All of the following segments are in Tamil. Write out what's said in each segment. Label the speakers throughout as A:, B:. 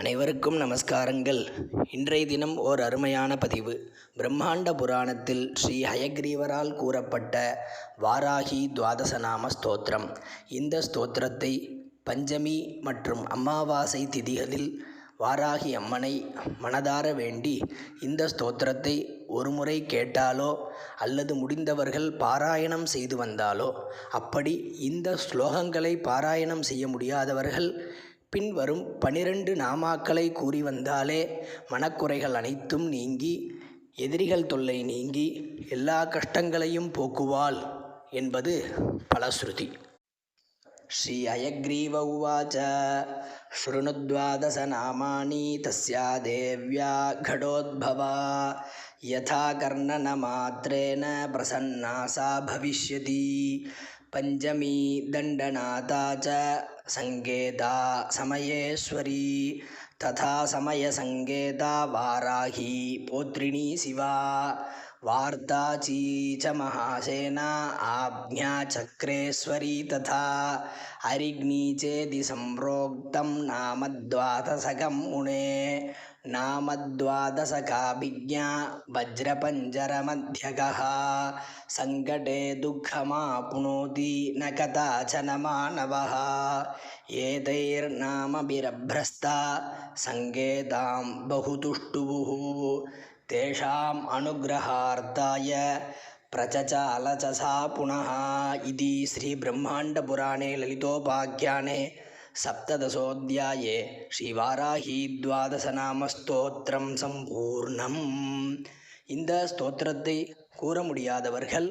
A: அனைவருக்கும் நமஸ்காரங்கள். இன்றைய தினம் ஓர் அருமையான பதிவு. பிரம்மாண்ட புராணத்தில் ஸ்ரீ ஹயக்ரீவரால் கூறப்பட்ட வாராகி துவாதசநாம ஸ்தோத்திரம். இந்த ஸ்தோத்திரத்தை பஞ்சமி மற்றும் அமாவாசை திதிகளில் வாராகி அம்மனை மனதார வேண்டி இந்த ஸ்தோத்திரத்தை ஒரு முறை கேட்டாலோ அல்லது முடிந்தவர்கள் பாராயணம் செய்து வந்தாலோ அப்படி இந்த ஸ்லோகங்களை பாராயணம் செய்ய முடியாதவர்கள் பின்வரும் பனிரெண்டு நாமாக்களை கூறி வந்தாலே மனக்குறைகள் அனைத்தும் நீங்கி எதிரிகள் தொல்லை நீங்கி எல்லா கஷ்டங்களையும் போக்குவாள் என்பது பலஸ்ருதி श्री हयग्रीव उवाच शृणुद्वादशनामानि तस्या देव्या घटोद्भवा यथा कर्णनमात्रेण प्रसन्ना सा भविष्यति பஞ்சமி தண்டநாதா ச சங்கேதா சமயேஸ்வரி ததா சமயசங்கேதா வாராகி போத்ரிணி சிவா वार्ताची च महासेना आज्ञाचक्रेश्वरी तथा हरिग्नी चेति सम्प्रोक्तं नाम द्वादशकं मुने नामद्वादशकाभिज्ञा वज्रपञ्जरमध्यगः। सङ्कटे दुःखमाप्नोति न कदाचन मानवः। एतैर्नामभिरभ्रस्ता सङ्केतां बहुतुष्टुवुः तेषाम् अनुग्रहार्थाय प्रचचाल च सा पुनः इति श्रीब्रह्माण्डपुराणे ललितोपाख्याने सप्तदशोऽध्याये ஸ்ரீவாராகி சம்பூர்ணம் இந்த ஸ்தோத்திரத்தை கூற முடியாதவர்கள்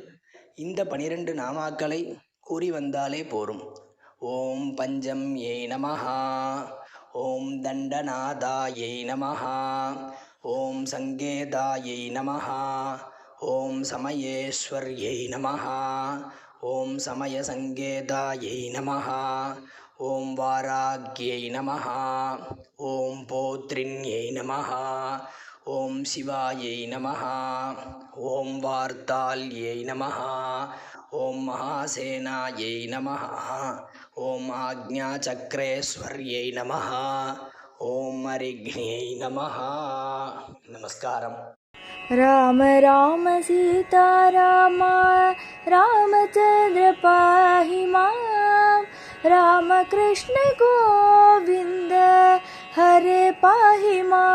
A: இந்த பனிரெண்டு நாமாக்களை கூறி வந்தாலே போரும் ஓம் பஞ்சம் ஏ நமஹா ஓம் தண்டநாதாயை நமஹா ॐ सङ्गेदायै नमः। ॐ नम नमः। समय समयसङ्गेदायै नमः। ओम वाराग्यै नमः। ओं पौत्रिण्य नमः। ओम शिवाय नमः। ओं वार्ताल्य नमः। ओं महासेनाय नमः। ओं आज्ञाचक्रेस्वर्य नमः। ओं अरिघ्न्यै नमः। नमस्कार
B: राम राम सीता रामा रामचन्द्र पाहि राम कृष्ण गोविंद हरे पाहि मा।